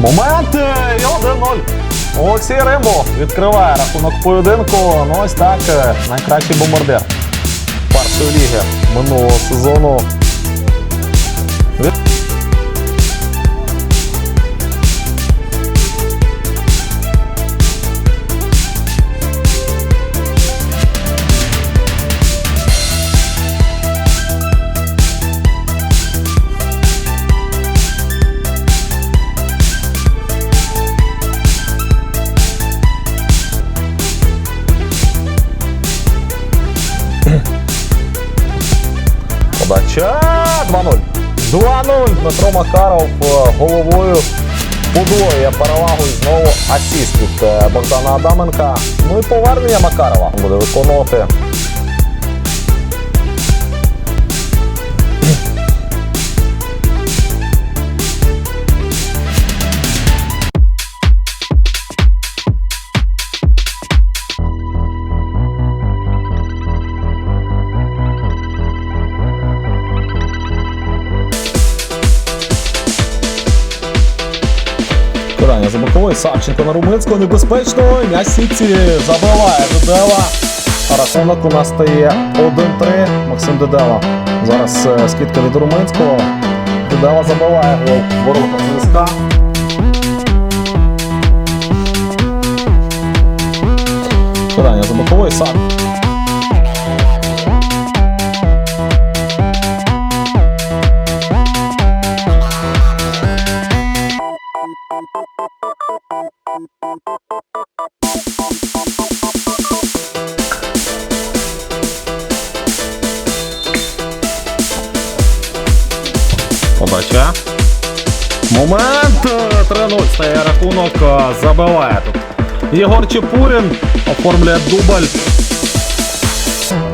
Момент е, і 1-0. Олексій Римбо відкриває рахунок поєдинку. Ну ось так, е, найкращий бомбардир першої ліги минулого сезону. Подача 2-0. 2-0. Дмитро Макаров е, головою подвоює перевагу і знову асіст від е, Богдана Адаменка. Ну і повернення Макарова буде виконувати. Кидання за боковою. Савченко на Румицького небезпечно. М'яч сітці забиває Дедела. Рахунок у нас стає 1-3. Максим Дедела. Зараз е, скидка від Руминського. Дедела забиває. Ворота ЦСКА. Подача. Момент е, 3-0 стає рахунок, забиває тут. Єгор Чепурін оформлює дубль.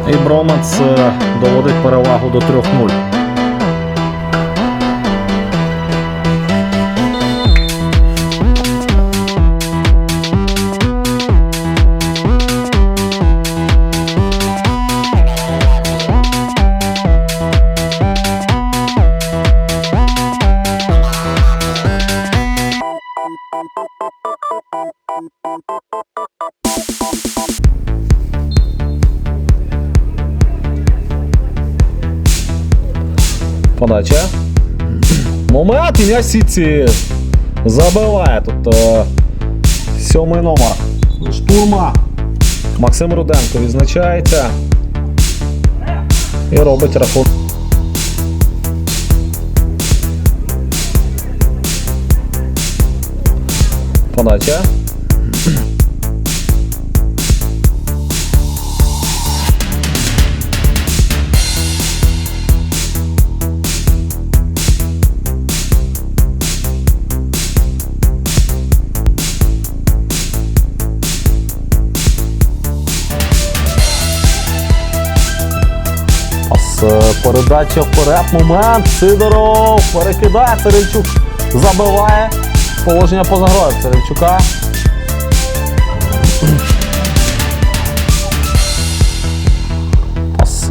І Бромац е, доводить перевагу до 3-0. Подача. Момент і Сіці забиває тут е, сьомий номер. Штурма. Максим Руденко відзначається. І робить рахунок. Подача. Передача вперед. Момент. Сидоров перекидає. Царівчук забиває. Положення поза грою Царівчука. Пас.